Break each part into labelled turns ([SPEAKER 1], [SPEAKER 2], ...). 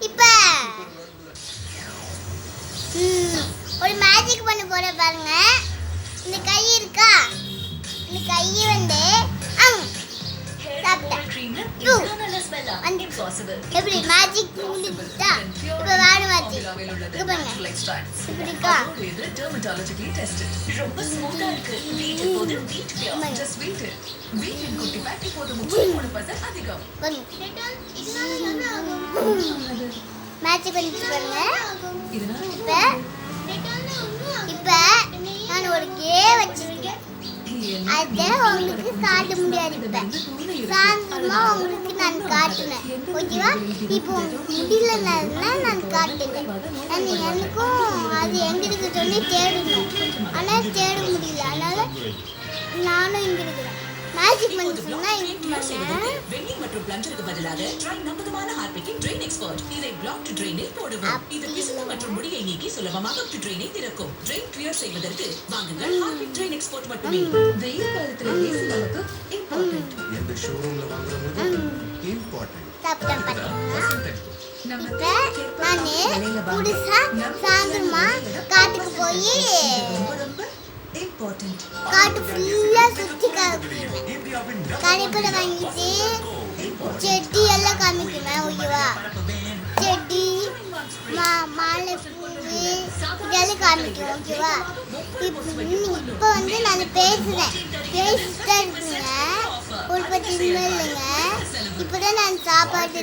[SPEAKER 1] இப்போ. ஒரு மேஜிக் பண்ண போற பாருங்க. இந்த கை இருக்கா? இந்த கை வந்து
[SPEAKER 2] Beat in குட்டி பாக்கி போது 33% அதிகம்.
[SPEAKER 1] மேஜிக் பண்ணிட்டு பாருங்க. இப்ப இப்ப நான் ஒரு கே அதை உங்களுக்கு காட்ட முடியாது இப்ப. சாயந்தரமா உங்களுக்கு நான் காட்டுனேன். ஓகேவா? இப்போ உங்களுக்கு முடியலன்னா நான் காட்டுனேன் எனக்கும் அது எங்க இருக்கு சொல்லி தேடணும். ஆனா தேட முடியல. அதனால நானும் இங்க இருக்கிறேன். மேஜிக் பண்ணி? சொன்னா
[SPEAKER 2] மற்றும் பிளஞ்சருக்கு பதிலாக ட்ரை நம்பகமான ஹார்பிக்கின் ட்ரெயின் எக்ஸ்பர்ட் இதை பிளாக் டு ட்ரெயினில் போடுவோம். இது பிசுக்கு மற்றும் முடியை நீக்கி சுலபமாக டு ட்ரெயினை திறக்கும். கிளியர் செய்வதற்கு வாங்குங்கள். ஹார்பிக் ட்ரெயின் எக்ஸ்பர்ட் மட்டுமே. வெயில் காலத்துல ஏசி நமக்கு இம்பார்ட்டன்ட்
[SPEAKER 3] எந்த ஷோரூம்ல வாங்குறவங்க இம்பார்ட்டன்ட்
[SPEAKER 2] நம்ம
[SPEAKER 1] இப்ப நானு புதுசா சாயந்தரமா காட்டுக்கு போய் காட்டு ஃபுல்லா சுத்தி வாங்கிட்டு செடி எல்லாம் காமிக்குவேன் ஓகேவா செடி மாலை காமிக்கும் ஓகேவா இப்போ வந்து நான் பேசுகிறேன் பேசிட்டே இருக்குங்க ஒரு பத்து இல்லைங்க. இப்போ தான் நான் சாப்பாடு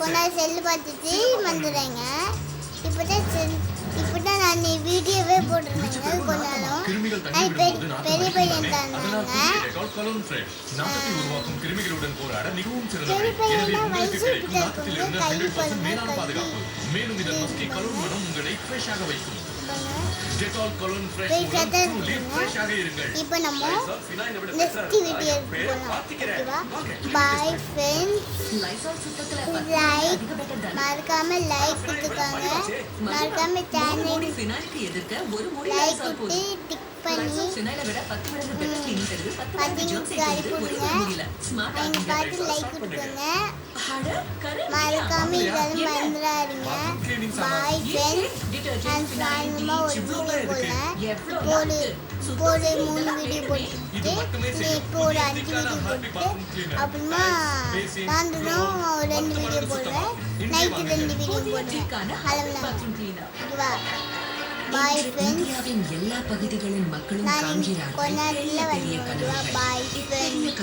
[SPEAKER 1] கொஞ்ச நேரம் செல்லு பார்த்துட்டு வந்துடுறேங்க. இப்போ தான் செல் இப்போ தான் நான் வீடியோவே போட்டிருந்தேங்க. நாளும் நான் பெரிய பையன்
[SPEAKER 3] சிறந்தவை
[SPEAKER 1] பெரிய பையனா
[SPEAKER 3] எனவே உங்களுக்கு
[SPEAKER 1] வயசு
[SPEAKER 3] கிடைக்கும்
[SPEAKER 1] கிட்ட
[SPEAKER 3] நாட்டத்தில்
[SPEAKER 1] இருக்கவங்க
[SPEAKER 3] இருந்து
[SPEAKER 1] கை
[SPEAKER 3] 100% மேலான
[SPEAKER 1] கழுவி
[SPEAKER 3] பாதுகாப்பு மேலும் இதன் மஸ்கி கலோன் மனம் உங்களை ஃப்ரெஷ்ஷாக வைக்கும். டெட்டால் கலோன் ஃப்ரெஷ்
[SPEAKER 1] போய்
[SPEAKER 3] மூலம் ஃப்ரெஷ்ஷாக இருங்கள்
[SPEAKER 1] இப்போ நம்ம நெக்ஸ்ட்
[SPEAKER 3] better
[SPEAKER 1] போகலாம்
[SPEAKER 3] மாத்திக்கிறேன்.
[SPEAKER 1] பாய் ஃப்ரெண்ட்ஸ் லைக் மறக்காம லைக் கொடுத்துக்கோங்க மறக்காம சேனல் லைக் கொடுத்து டிக் பண்ணி
[SPEAKER 2] லைசால்
[SPEAKER 1] அனுப்புங்க எங்க பார்த்து லைக்
[SPEAKER 2] கொடுத்துருங்க
[SPEAKER 1] மறக்காம இதெல்லாம் மறந்துடாதீங்க பாய் ஒரு இப்போ ஒரு மூணு வீடியோ போட்டுட்டு இப்போ ஒரு அஞ்சு வீடியோ அப்புறமா ரெண்டு வீடியோ போடுவேன் நைட்டு ரெண்டு வீடியோ போடுவேன் அளவுலாம் பாய் ஃப்ரெண்ட்ஸ்
[SPEAKER 2] இந்தியாவின் எல்லா பகுதிகளின் மக்களும் காண்கிறார்கள்
[SPEAKER 1] பாய் ஃப்ரெண்ட்ஸ்